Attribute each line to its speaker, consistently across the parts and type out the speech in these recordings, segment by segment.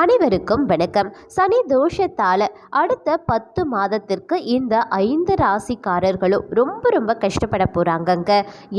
Speaker 1: அனைவருக்கும் வணக்கம். சனி தோஷத்தால் அடுத்த பத்து மாதத்திற்கு இந்த ஐந்து ராசிக்காரர்களும் ரொம்ப ரொம்ப கஷ்டப்பட போகிறாங்கங்க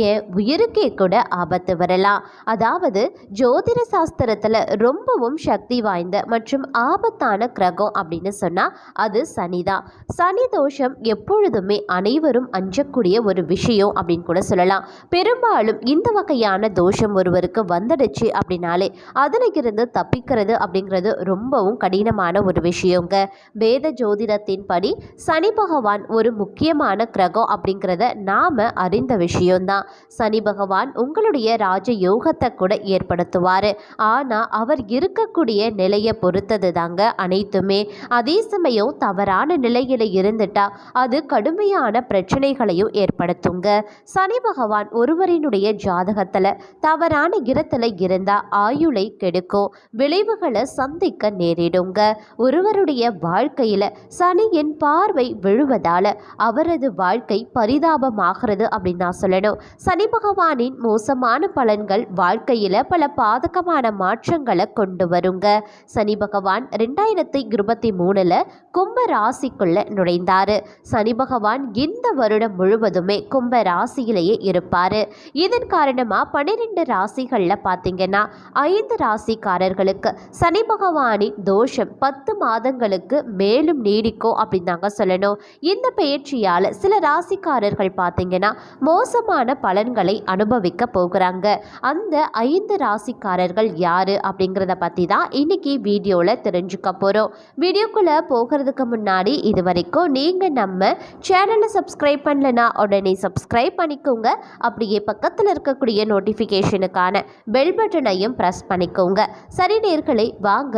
Speaker 1: ஏன்? உயிருக்கே கூட ஆபத்து வரலாம். அதாவது ஜோதிட சாஸ்திரத்தில் ரொம்பவும் சக்தி வாய்ந்த மற்றும் ஆபத்தான கிரகம் அப்படின்னு சொன்னால் அது சனி தான் சனி தோஷம் எப்பொழுதுமே அனைவரும் அஞ்சக்கூடிய ஒரு விஷயம் அப்படின்னு கூட சொல்லலாம். பெரும்பாலும் இந்த வகையான தோஷம் ஒருவருக்கு வந்துடுச்சு அப்படின்னாலே அதில் இருந்து தப்பிக்கிறது அப்படிங்கிறது ரொம்பவும் கடினமான ஒரு விஷயங்க. வேத ஜோதிடத்தின்படி சனி பகவான் ஒரு முக்கியமான கிரகம் அப்படிங்கிறத நாம அறிந்த விஷயம்தான். சனி பகவான் உங்களுடைய ராஜ யோகத்தை கூட ஏற்படுத்துவார். ஆனால் அவர் இருக்கக்கூடிய நிலையை பொறுத்தது தாங்க அனைத்துமே. அதே சமயம் தவறான நிலையில் இருந்துட்டா அது கடுமையான பிரச்சனைகளையும் ஏற்படுத்துங்க. சனி பகவான் ஒருவரினுடைய ஜாதகத்தில் தவறான இடத்துல இருந்தால் ஆயுளை கெடுக்கும். விளைவுகளை சந்த சந்திக்க நேரிடுங்க. ஒருவருடைய வாழ்க்கையில் சனியின் பார்வை விழுவதால் அவரது வாழ்க்கை பரிதாபமாகிறது அப்படின்னு நான் சொல்லணும். சனி பகவானின் மோசமான பலன்கள் வாழ்க்கையில் பல பாதகமான மாற்றங்களை கொண்டு வருங்க. சனி பகவான் ரெண்டாயிரத்தி இருபத்தி மூணில் கும்ப ராசிக்குள்ள நுழைந்தார். சனி பகவான் இந்த வருடம் முழுவதுமே கும்ப ராசியிலேயே இருப்பார். இதன் காரணமாக பன்னிரெண்டு ராசிகளில் பார்த்தீங்கன்னா ஐந்து ராசிக்காரர்களுக்கு சனி பகவானின் தோஷம் பத்து மாதங்களுக்கு மேலும் நீடிக்கும் அப்படின்னு தாங்க சொல்லணும். இந்த பயிற்சியால் சில ராசிக்காரர்கள் பார்த்தீங்கன்னா மோசமான பலன்களை அனுபவிக்க போகிறாங்க. அந்த ஐந்து ராசிக்காரர்கள் யாரு அப்படிங்கிறத பற்றி தான் இன்னைக்கு வீடியோவில் தெரிஞ்சுக்க போகிறோம் வீடியோக்குள்ளே போகிறதுக்கு முன்னாடி இது வரைக்கும் நீங்கள் நம்ம சேனலை சப்ஸ்கிரைப் பண்ணலனா உடனே சப்ஸ்கிரைப் பண்ணிக்கோங்க. அப்படியே பக்கத்தில் இருக்கக்கூடிய நோட்டிஃபிகேஷனுக்கான பெல் பட்டனையும் ப்ரெஸ் பண்ணிக்கோங்க. சரி நேர்களை வாங்க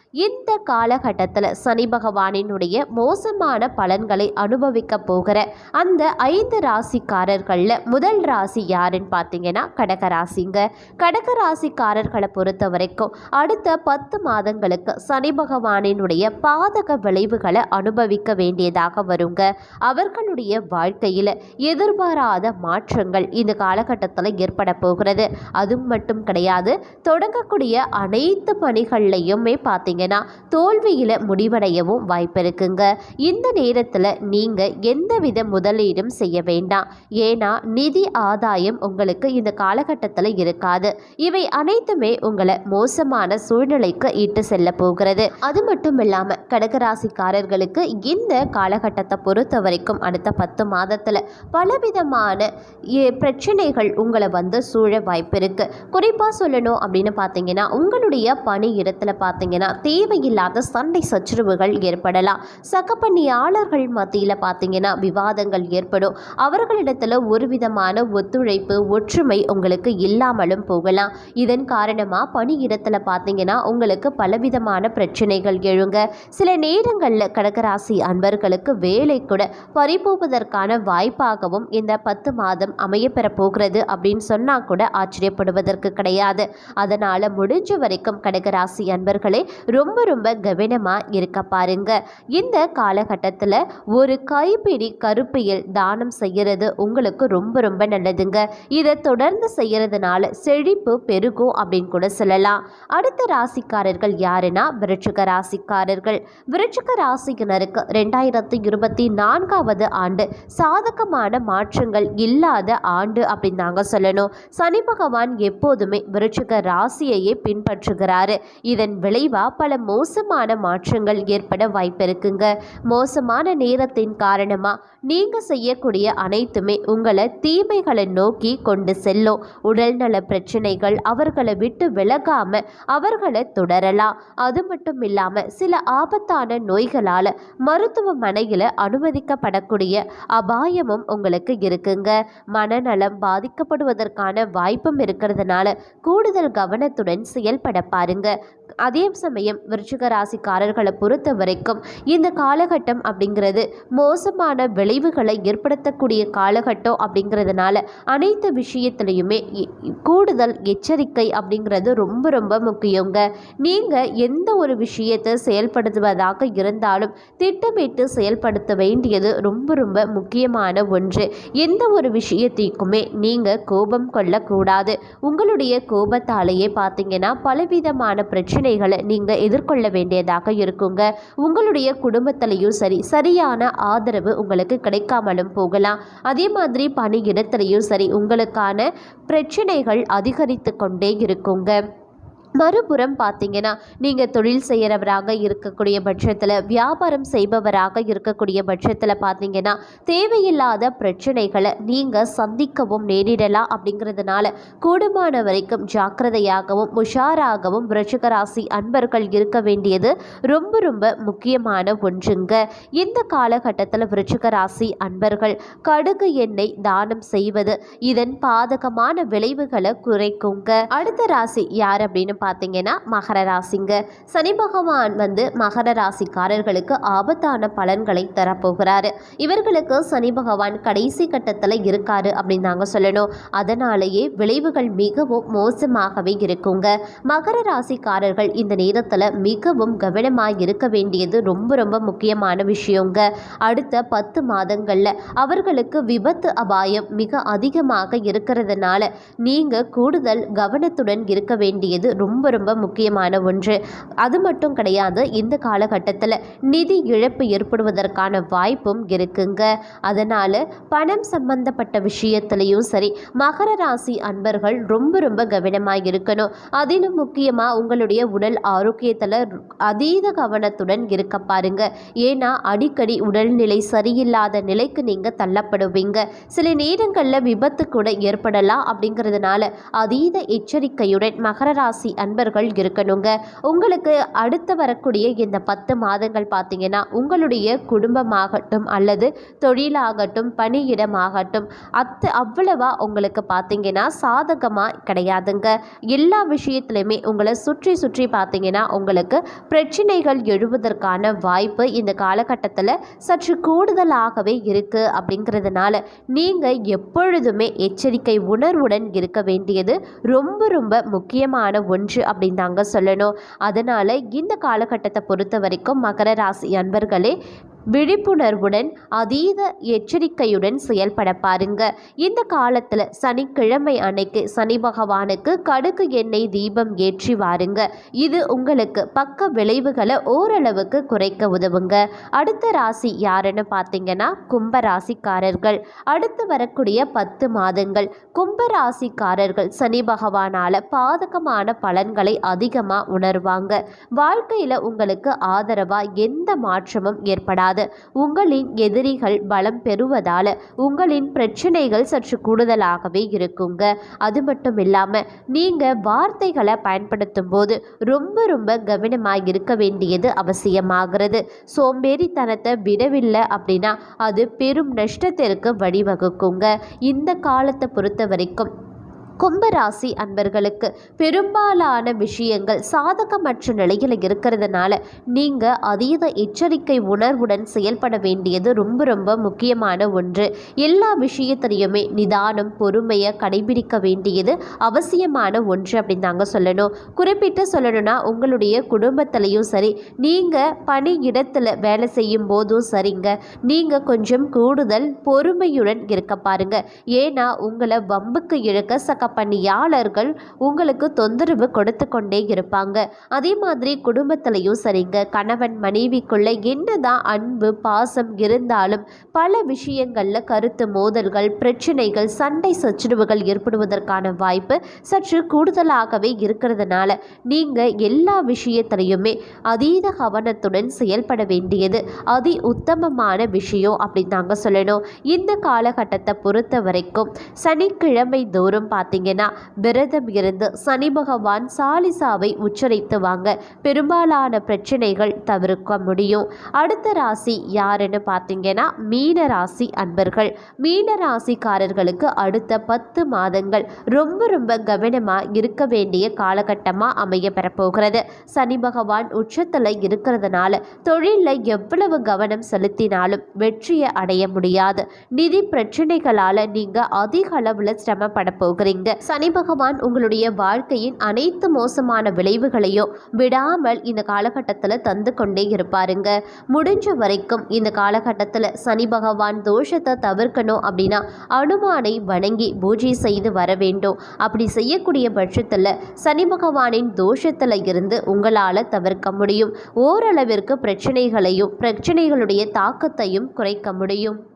Speaker 1: இந்த காலகட்டத்தில் சனி பகவானினுடைய மோசமான பலன்களை அனுபவிக்க போகிற அந்த ஐந்து ராசிக்காரர்களில் முதல் ராசி யாருன்னு பார்த்தீங்கன்னா கடக ராசிங்க. கடக ராசிக்காரர்களை பொறுத்த வரைக்கும் அடுத்த பத்து மாதங்களுக்கு சனி பகவானினுடைய பாதக விளைவுகளை அனுபவிக்க வேண்டியதாக வருங்க. அவர்களுடைய வாழ்க்கையில் எதிர்பாராத மாற்றங்கள் இந்த காலகட்டத்தில் ஏற்பட போகிறது. அது மட்டும் கிடையாது தொடங்கக்கூடிய அனைத்து பணிகள்லையுமே பார்த்தீங்கன்னா தோல்வியில் முடிவடையவும் வாய்ப்பு இருக்குங்க இந்த நேரத்தில் நீங்கள் எந்தவித முதலீடும் செய்ய வேண்டாம். ஏன்னா நிதி ஆதாயம் உங்களுக்கு இந்த காலகட்டத்தில் இருக்காது. இவை அனைத்துமே உங்களை மோசமான சூழ்நிலைக்கு இட்டு செல்ல போகிறது. அது மட்டும் இல்லாமல் கடகராசிக்காரர்களுக்கு இந்த காலகட்டத்தை பொறுத்த வரைக்கும் அடுத்த பத்து மாதத்தில் பலவிதமான பிரச்சனைகள் உங்களை வந்து சூழ வாய்ப்பு இருக்குது குறிப்பாக சொல்லணும் அப்படின்னு பார்த்தீங்கன்னா உங்களுடைய பணி இடத்துல பார்த்தீங்கன்னா தேவையில்லாத சண்டை சச்சரவுகள் ஏற்படலாம். சக பணியாளர்கள் மத்தியில் பார்த்தீங்கன்னா விவாதங்கள் ஏற்படும். அவர்களிடத்துல ஒரு விதமான ஒத்துழைப்பு ஒற்றுமை உங்களுக்கு இல்லாமலும் போகலாம். இதன் காரணமாக பணி இடத்துல பார்த்தீங்கன்னா உங்களுக்கு பலவிதமான பிரச்சனைகள் எழுங்க. சில நேரங்களில் கடகராசி அன்பர்களுக்கு வேலை கூட பறிபோவதற்கான வாய்ப்பாகவும் இந்த பத்து மாதம் அமையப்பெற போகிறது அப்படின்னு சொன்னால் கூட ஆச்சரியப்படுவதற்கு கிடையாது. அதனால் முடிஞ்ச வரைக்கும் கடகராசி அன்பர்களே ரொம்ப ரொம்ப கவனமாக இருக்க பாருங்க. இந்த காலகட்டத்தில் ஒரு கைப்பிடி கருப்பியல் தானம் செய்கிறது உங்களுக்கு ரொம்ப ரொம்ப நல்லதுங்க. இதை தொடர்ந்து செய்யறதுனால செழிப்பு பெருகும் அப்படின்னு கூட சொல்லலாம். அடுத்த ராசிக்காரர்கள் யாருன்னா விருட்சிக ராசிக்காரர்கள். விருட்சிக ராசியினருக்கு ரெண்டாயிரத்தி இருபத்தி நான்காவது ஆண்டு சாதகமான மாற்றங்கள் இல்லாத ஆண்டு அப்படின்னு தாங்க சொல்லணும். சனி பகவான் எப்போதுமே விருட்சிக ராசியையே பின்பற்றுகிறாரு. இதன் விளைவா பல மோசமான மாற்றங்கள் ஏற்பட வாய்ப்பிருக்குங்க. மோசமான நேரத்தின் காரணமாக நீங்கள் செய்யக்கூடிய அனைத்துமே உங்களை தீமைகளை நோக்கி கொண்டு செல்லும். உடல்நல பிரச்சனைகள் அவர்களை விட்டு விலகாமல் அவர்களை தொடரலாம். அது மட்டும் இல்லாமல் சில ஆபத்தான நோய்களால் மருத்துவமனையில் அனுமதிக்கப்படக்கூடிய அபாயமும் உங்களுக்கு இருக்குங்க. மனநலம் பாதிக்கப்படுவதற்கான வாய்ப்பும் இருக்கிறதுனால கூடுதல் கவனத்துடன் செயல்பட பாருங்க. அதே சமயம் விருச்சிக ராசிக்காரர்களை பொறுத்த வரைக்கும் இந்த காலகட்டம் அப்படிங்கிறது மோசமான விளைவுகளை ஏற்படுத்தக்கூடிய காலகட்டம் அப்படிங்கிறதுனால அனைத்து விஷயத்துலையுமே கூடுதல் எச்சரிக்கை அப்படிங்கிறது ரொம்ப ரொம்ப முக்கியங்க. நீங்கள் எந்த ஒரு விஷயத்தை செயல்படுத்துவதாக இருந்தாலும் திட்டமிட்டு செயல்படுத்த வேண்டியது ரொம்ப ரொம்ப முக்கியமான ஒன்று. எந்த ஒரு விஷயத்தைக்குமே நீங்கள் கோபம் கொள்ளக்கூடாது. உங்களுடைய கோபத்தாலேயே பார்த்தீங்கன்னா பலவிதமான பிரச்சனை பிரச்சனைகளை நீங்கள் எதிர்கொள்ள வேண்டியதாக இருக்குங்க. உங்களுடைய குடும்பத்திலையும் சரி சரியான ஆதரவு உங்களுக்கு கிடைக்காமலும் போகலாம். அதே மாதிரி பணியிடத்திலையும் சரி உங்களுக்கான பிரச்சனைகள் அதிகரித்து கொண்டே இருக்குங்க. மறுபுறம் பார்த்தீங்கன்னா நீங்கள் தொழில் செய்கிறவராக இருக்கக்கூடிய பட்சத்தில் வியாபாரம் செய்பவராக இருக்கக்கூடிய பட்சத்தில் பார்த்தீங்கன்னா தேவையில்லாத பிரச்சனைகளை நீங்கள் சந்திக்கவும் நேரிடலாம் அப்படிங்கிறதுனால கூடுமான வரைக்கும் ஜாக்கிரதையாகவும் உஷாராகவும் விருச்சிகராசி அன்பர்கள் இருக்க வேண்டியது ரொம்ப ரொம்ப முக்கியமான ஒன்றுங்க. இந்த காலகட்டத்தில் விருச்சிகராசி அன்பர்கள் கடுகு எண்ணெய் தானம் செய்வது இதன் பாதகமான விளைவுகளை குறைக்குங்க. அடுத்த ராசி யார் அப்படின்னு பார்த்தீங்கன்னா மகர ராசிங்க. சனி பகவான் வந்து மகர ராசிக்காரர்களுக்கு ஆபத்தான பலன்களை தரப்போகிறாரு. இவர்களுக்கு சனி பகவான் கடைசி கட்டத்தில் இருக்காரு அப்படின்னு நாங்கள் சொல்லணும். அதனாலேயே விளைவுகள் மிகவும் மோசமாகவே இருக்குங்க. மகர ராசிக்காரர்கள் இந்த நேரத்தில் மிகவும் கவனமாக இருக்க வேண்டியது ரொம்ப ரொம்ப முக்கியமான விஷயங்க. அடுத்த பத்து மாதங்களில் அவர்களுக்கு விபத்து அபாயம் மிக அதிகமாக இருக்கிறதுனால நீங்கள் கூடுதல் கவனத்துடன் இருக்க வேண்டியது ரொம்ப ரொம்ப ரொம்ப முக்கியமான ஒன்று. அது மட்டும் கிடையாது இந்த காலகட்டத்தில் நிதி இழப்பு ஏற்படுவதற்கான வாய்ப்பும் இருக்குங்க. அதனால் பணம் சம்பந்தப்பட்ட விஷயத்துலையும் சரி மகர ராசி அன்பர்கள் ரொம்ப ரொம்ப கவனமாக இருக்கணும். அதிலும் முக்கியமாக உங்களுடைய உடல் ஆரோக்கியத்தில் அதீத கவனத்துடன் இருக்க பாருங்க. ஏன்னா அடிக்கடி உடல்நிலை சரியில்லாத நிலைக்கு நீங்கள் தள்ளப்படுவீங்க. சில நேரங்களில் விபத்து கூட ஏற்படலாம் அப்படிங்கிறதுனால அதீத எச்சரிக்கையுடன் மகர ராசி அன்பர்கள் இருக்கணுங்க. உங்களுக்கு அடுத்து வரக்கூடிய இந்த பத்து மாதங்கள் பார்த்தீங்கன்னா உங்களுடைய குடும்பமாகட்டும் அல்லது தொழிலாகட்டும் பணியிடமாகட்டும் அத்து அவ்வளவா உங்களுக்கு பார்த்தீங்கன்னா சாதகமாக கிடையாதுங்க. எல்லா விஷயத்துலையுமே உங்களை சுற்றி சுற்றி பார்த்தீங்கன்னா உங்களுக்கு பிரச்சனைகள் எழுவதற்கான வாய்ப்பு இந்த காலகட்டத்தில் சற்று கூடுதலாகவே இருக்குது அப்படிங்கிறதுனால நீங்கள் எப்பொழுதுமே எச்சரிக்கை உணர்வுடன் இருக்க வேண்டியது ரொம்ப ரொம்ப முக்கியமான ஒன்று. அப்படின்னு தாங்க சொல்லணும். அதனால் இந்த காலகட்டத்தை பொறுத்த வரைக்கும் மகர ராசி அன்பர்களே விழிப்புணர்வுடன் அதீத எச்சரிக்கையுடன் செயல்பட பாருங்க. இந்த காலத்தில் சனிக்கிழமை அன்னைக்கு சனி பகவானுக்கு கடுகு எண்ணெய் தீபம் ஏற்றி வாருங்க. இது உங்களுக்கு பக்க விளைவுகளை ஓரளவுக்கு குறைக்க உதவுங்க. அடுத்த ராசி யாருன்னு பார்த்தீங்கன்னா கும்ப ராசிக்காரர்கள் அடுத்து வரக்கூடிய பத்து மாதங்கள். கும்ப ராசிக்காரர்கள் சனி பகவானால் பாதகமான பலன்களை அதிகமாக உணர்வாங்க. வாழ்க்கையில் உங்களுக்கு ஆதரவாக எந்த மாற்றமும் ஏற்படாது. உங்களின் எதிரிகள் பலம் பெறுவதால் உங்களின் பிரச்சனைகள் சற்று கூடுதலாகவே இருக்குங்க. அது மட்டும் இல்லாமல் நீங்கள் வார்த்தைகளை பயன்படுத்தும் போது ரொம்ப ரொம்ப கவனமாக இருக்க வேண்டியது அவசியமாகிறது. சோம்பேறித்தனத்தை விடவில்லை அப்படின்னா அது பெரும் நஷ்டத்திற்கு வழிவகுக்குங்க. இந்த காலத்தை பொறுத்த வரைக்கும் கும்பராசி அன்பர்களுக்கு பெரும்பாலான விஷயங்கள் சாதகமற்ற நிலையில் இருக்கிறதுனால நீங்கள் அதீத எச்சரிக்கை உணர்வுடன் செயல்பட வேண்டியது ரொம்ப ரொம்ப முக்கியமான ஒன்று. எல்லா விஷயத்திலையுமே நிதானம் பொறுமையை கடைபிடிக்க வேண்டியது அவசியமான ஒன்று அப்படின்னு தாங்க சொல்லணும். குறிப்பிட்டு சொல்லணும்னா உங்களுடைய குடும்பத்திலையும் சரி நீங்கள் பணி இடத்துல வேலை செய்யும் போதும் சரிங்க. நீங்கள் கொஞ்சம் கூடுதல் பொறுமையுடன் இருக்க பாருங்க. ஏன்னா உங்களை வம்புக்கு இழுக்க சக பணியாளர்கள் உங்களுக்கு தொந்தரவு கொடுத்து கொண்டே இருப்பாங்க. அதே மாதிரி குடும்பத்திலையும் சரிங்க. கணவன் மனைவிக்குள்ள என்னதான் அன்பு பாசம் இருந்தாலும் பல விஷயங்களில் கருத்து மோதல்கள் பிரச்சனைகள் சண்டை சச்சரவுகள் ஏற்படுவதற்கான வாய்ப்பு சற்று கூடுதலாகவே இருக்கிறதுனால நீங்கள் எல்லா விஷயத்திலையுமே அதீத கவனத்துடன் செயல்பட வேண்டியது அதி உத்தமமான விஷயம் அப்படின்னு தாங்க சொல்லணும். இந்த காலகட்டத்தை பொறுத்த வரைக்கும் சனிக்கிழமை தோறும் பார்த்து பார்த்தீங்கன்னா விரதம் இருந்து சனி பகவான் சாலிசாவை உச்சரித்து வாங்க பெரும்பாலான பிரச்சனைகள் தவிர்க்க முடியும். அடுத்த ராசி யாருன்னு பார்த்தீங்கன்னா மீன ராசி அன்பர்கள். மீன ராசிக்காரர்களுக்கு அடுத்த பத்து மாதங்கள் ரொம்ப ரொம்ப கவனமாக இருக்க வேண்டிய காலகட்டமாக அமைய பெறப்போகிறது. சனி பகவான் உச்சத்தில் இருக்கிறதுனால தொழிலில் எவ்வளவு கவனம் செலுத்தினாலும் வெற்றியை அடைய முடியாது. நிதி பிரச்சனைகளால் நீங்கள் அதிக அளவில் சிரமப்பட போகிறீங்க. சனி பகவான் உங்களுடைய வாழ்க்கையின் அனைத்து மோசமான விளைவுகளையும் விடாமல் இந்த காலகட்டத்தில் தந்து கொண்டே இருப்பாருங்க. முடிஞ்ச வரைக்கும் இந்த காலகட்டத்தில் சனி பகவான் தோஷத்தை தவிர்க்கணும் அப்படின்னா அனுமானை வணங்கி பூஜை செய்து வர வேண்டும். அப்படி செய்யக்கூடிய பட்சத்தில் சனி பகவானின் தோஷத்தில் இருந்து உங்களால் தவிர்க்க முடியும். ஓரளவிற்கு பிரச்சனைகளையும் பிரச்சனைகளுடைய தாக்கத்தையும் குறைக்க முடியும்.